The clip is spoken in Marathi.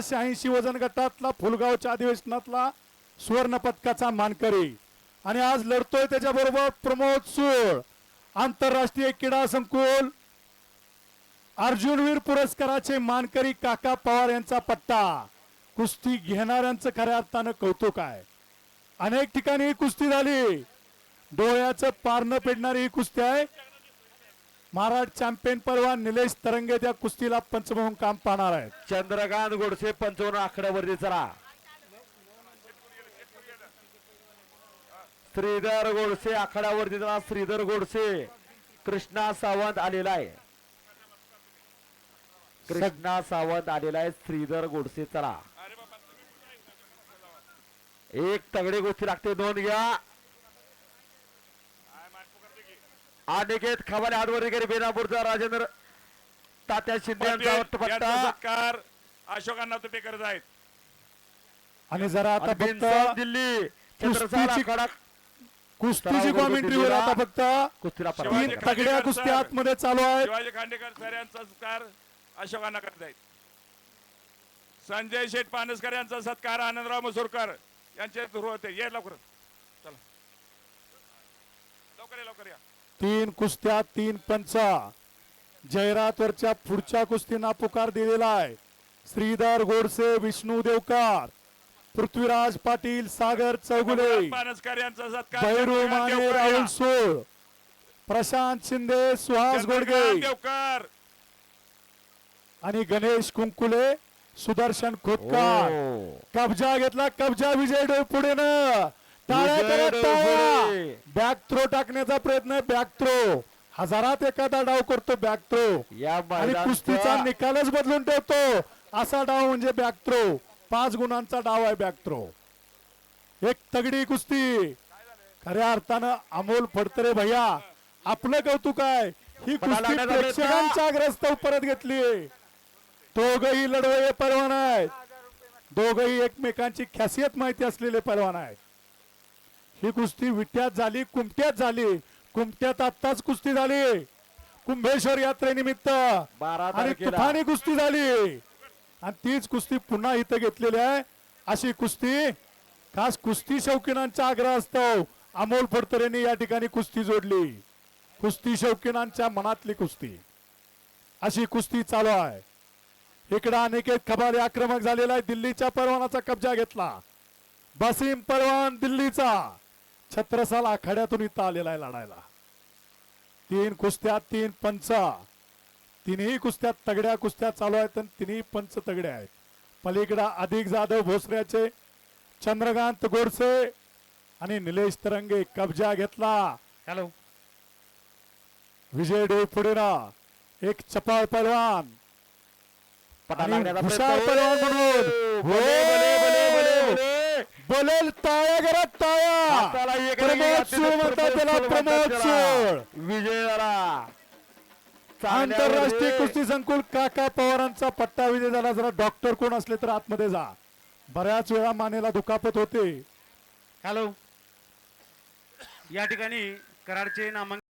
शहाऐंशी वजन गटातला फुलगावच्या अधिवेशनातला सुवर्ण पदकाचा मानकरी. आणि आज लढतोय त्याच्याबरोबर प्रमोद सूळ आंतरराष्ट्रीय क्रीडा संकुल अर्जुनवीर पुरस्काराचे मानकरी काका पवार यांचा पट्टा. कुस्ती घेणाऱ्यांचं खऱ्या अर्थानं कौतुक आहे. अनेक ठिकाणी ही कुस्ती झाली. डोळ्याचं पारणं पेडणारी ही कुस्ती आहे. महाराष्ट्र चॅम्पियन परवान निलेश तरंगे त्या कुस्तीला पंच म्हणून काम पाहणार आहेत. चंद्रकांत गोडसे पंचावन्न आकड्यावरती चला. श्रीधर गोडसे आखाड्यावरती चला. श्रीधर गोडसे कृष्णा सावंत आलेला आहे. कृष्णा सावंत आलेला आहे. श्रीधर गोडसे चला. एक तगडी गोष्टी लागते दोन घ्या. अनिकेत खवाले आडवरीकर बेनापूरचा राजेंद्र. तात्या शिंदे यांचा यांचा पट्टा. सत्कार अशोकांना तुपे करत आहेत. आणि जरा आता आणि फक्त बिनसाम दिल्ली छत्रसाल कुस्तीची- आखाडा कुस्तीची कॉमेंट्रीवर. आता फक्त कुस्तीला तीन परवानगी शिवाजी करा. तगड्या खांडेकर कुस्ती सर. आतमध्ये चालू आहेत. शिवाजी खांडेकर सर यांचा सत्कार अशोकांना करत आहेत. संजय शेठ पानसकर यांचा सत्कार आनंदराव मसूरकर यांचे सुरू होते. ये लवकर. चला. लवकर या लवकर या. तीन कुस्त्या तीन पंच. जाहिरातवरच्या पुढच्या कुस्तींना पुकार दिलेला आहे. श्रीधर गोडसे विष्णू देवकार पृथ्वीराज पाटील सागर चौगुले भैरू माने राहुल. सोळ प्रशांत शिंदे सुहास गोडगे. देवकर. आणि गणेश कुंकुले सुदर्शन खोतकार. कब्जा घेतला कब्जा विजय पुढे न टाळ्या टाळ्या. बॅक थ्रो टाकण्याचा प्रयत्न बॅक थ्रो हजारात एखादा डाव करतो बॅक थ्रो या आणि मैदानाचा कुस्तीचा निकालच बदलून ठेवतो. असा डाव म्हणजे बॅक थ्रो पाच गुणांचा डाव आहे बॅक थ्रो एक तगडी कुस्ती. खऱ्या अर्थानं अमोल फडतरे भैया आपलं कौतुक आहे. ही कुस्ती लागला. प्रेक्षकांच्या अग्रस्ताव परत घेतली. दोघही लढवये परवान आहेत. दोघही एकमेकांची खासियत माहिती असलेले परवान आहेत. ही कुस्ती विट्यात झाली कुमट्यात झाली. कुमट्यात आत्ताच कुस्ती झाली. कुंभेश्वर यात्रेनिमित्त. आणि. तुफानी कुस्ती झाली. आणि तीच कुस्ती पुन्हा इथं घेतलेली आहे. अशी कुस्ती खास कुस्ती शौकीनांचा आग्रह असतो. अमोल फडतरेंनी या ठिकाणी कुस्ती जोडली. कुस्ती शौकीनांच्या मनातली कुस्ती. अशी कुस्ती चालू आहे. इकडं अनेक खबारे आक्रमक झालेला आहे. दिल्लीच्या परवानाचा कब्जा घेतला. बसीम परवान दिल्लीचा. छत्रसाल आखाड्यातून इथं आलेला आहे लढायला तीन कुस्त्या तीन पंच तिन्ही कुस्त्या तगड्या कुस्त्या चालू आहेत आणि तिन्ही पंच तगडे आहेत पलीकडे अधिक जाधव भोसऱ्याचे चंद्रकांत गोडसे आणि निलेश तरंगे कब्जा घेतला हॅलो विजय डोई पुढे ना एक चपाळ पैलवान पटा लागण्याचा प्रयत्न. म्हणून. बोलेल टाळ्या घरात टाळ्या. एक प्रमोद सूळ म्हणतात त्याला प्रमोद. सूळ विजय झाला. चांगल्या आंतरराष्ट्रीय कुस्ती संकुल काका पवारांचा पट्टा विजय झाला. जरा डॉक्टर कोण असले तर आतमध्ये जा. बऱ्याच वेळा मानेला दुखापत होते. हॅलो. या ठिकाणी कराडचे नामांकित